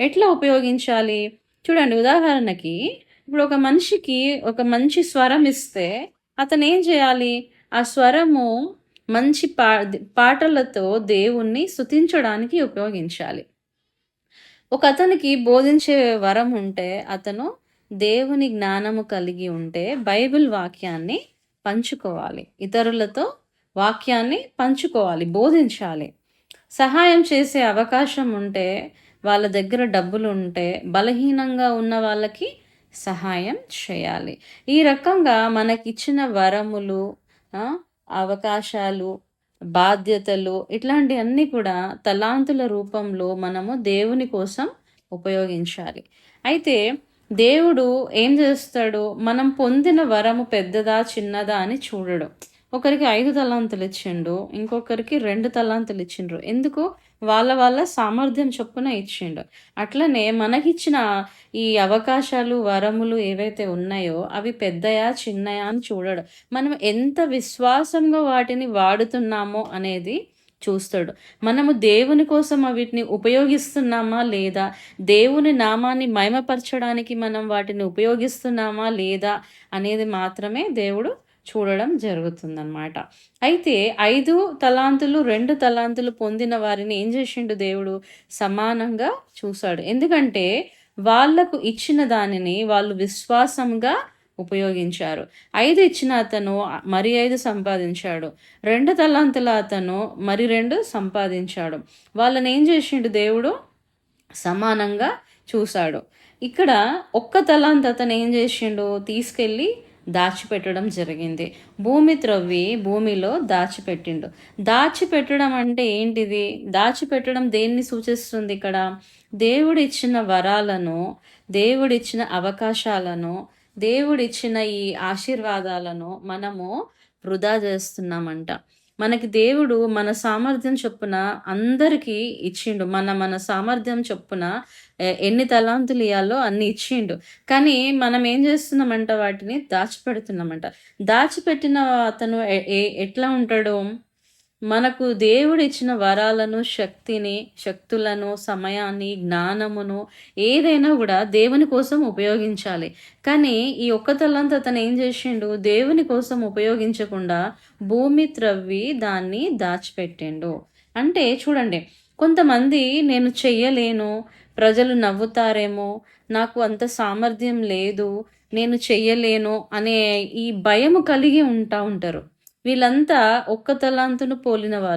ఎట్లా ఉపయోగించాలి? చూడండి ఉదాహరణకి ఇప్పుడు ఒక మనిషికి ఒక మంచి స్వరం ఇస్తే అతను ఏం చేయాలి? ఆ స్వరము మంచి పా పాటలతో దేవుణ్ణి స్థుతించడానికి ఉపయోగించాలి. ఒక అతనికి బోధించే వరం ఉంటే అతను దేవుని జ్ఞానము కలిగి ఉంటే బైబిల్ వాక్యాన్ని పంచుకోవాలి. ఇతరులతో వాక్యాన్ని పంచుకోవాలి బోధించాలి. సహాయం చేసే అవకాశం ఉంటే వాళ్ళ దగ్గర డబ్బులు ఉంటే బలహీనంగా ఉన్న వాళ్ళకి సహాయం చేయాలి. ఈ రకంగా మనకిచ్చిన వరములు అవకాశాలు బాధ్యతలు ఇట్లాంటివన్నీ కూడా తలాంతుల రూపంలో మనము దేవుని కోసం ఉపయోగించాలి. అయితే దేవుడు ఏం చేస్తాడు? మనం పొందిన వరము పెద్దదా చిన్నదా అని చూడడం. ఒకరికి ఐదు తలాంతులు ఇచ్చిండు ఇంకొకరికి రెండు తలాంతులు ఇచ్చిండ్రు. ఎందుకు? వాళ్ళ వాళ్ళ సామర్థ్యం చొప్పున ఇచ్చిండు. అట్లనే మనకిచ్చిన ఈ అవకాశాలు వరములు ఏవైతే ఉన్నాయో అవి పెద్దయా చిన్నయా అని చూడడు. మనం ఎంత విశ్వాసంగా వాటిని వాడుతున్నామో అనేది చూస్తాడు. మనము దేవుని కోసం వీటిని ఉపయోగిస్తున్నామా లేదా? దేవుని నామాన్ని మహిమపరచడానికి మనం వాటిని ఉపయోగిస్తున్నామా లేదా అనేది మాత్రమే దేవుడు చూడడం జరుగుతుందన్నమాట. అయితే ఐదు తలాంతులు రెండు తలాంతులు పొందిన వారిని ఏం చేసిండు దేవుడు? సమానంగా చూశాడు. ఎందుకంటే వాళ్ళకు ఇచ్చిన దానిని వాళ్ళు విశ్వాసంగా ఉపయోగించారు. ఐదు ఇచ్చిన అతను మరి ఐదు సంపాదించాడు. రెండు తలాంతుల అతను మరి రెండు సంపాదించాడు. వాళ్ళని ఏం చేసిండు దేవుడు? సమానంగా చూశాడు. ఇక్కడ ఒక్క తలాంత్ అతను ఏం చేసిండు? తీసుకెళ్ళి దాచిపెట్టడం జరిగింది. భూమి త్రవ్వి భూమిలో దాచిపెట్టిండు. దాచిపెట్టడం అంటే ఏంటిది? దాచిపెట్టడం దేన్ని సూచిస్తుంది ఇక్కడ? దేవుడిచ్చిన వరాలను దేవుడిచ్చిన అవకాశాలను దేవుడిచ్చిన ఈ ఆశీర్వాదాలను మనము వృధా చేస్తున్నామంట. మనకి దేవుడు మన సామర్థ్యం చొప్పున అందరికీ ఇచ్చిండు. మన మన సామర్థ్యం చొప్పున ఎన్ని తలాంతులు ఇవ్వాలో అన్ని ఇచ్చిండు. కానీ మనం ఏం చేస్తున్నామంట వాటిని దాచిపెడుతున్నామంట. దాచిపెట్టిన అతను ఎ- ఎట్లా ఉంటాడు? మనకు దేవుడిచ్చిన వరాలను శక్తిని శక్తులను సమయాన్ని జ్ఞానమును ఏదైనా కూడా దేవుని కోసం ఉపయోగించాలి. కానీ ఈ ఒక్క తల్లంతా అతను ఏం చేసిండు? దేవుని కోసం ఉపయోగించకుండా భూమి త్రవ్వి దాన్ని దాచిపెట్టిండు. అంటే చూడండి కొంతమంది నేను చెయ్యలేను ప్రజలు నవ్వుతారేమో నాకు అంత సామర్థ్యం లేదు నేను చెయ్యలేను అనే ఈ భయము కలిగి ఉంటా ఉంటారు. వీళ్ళంతా ఒక్క తలాంతును పోలిన వాళ్ళు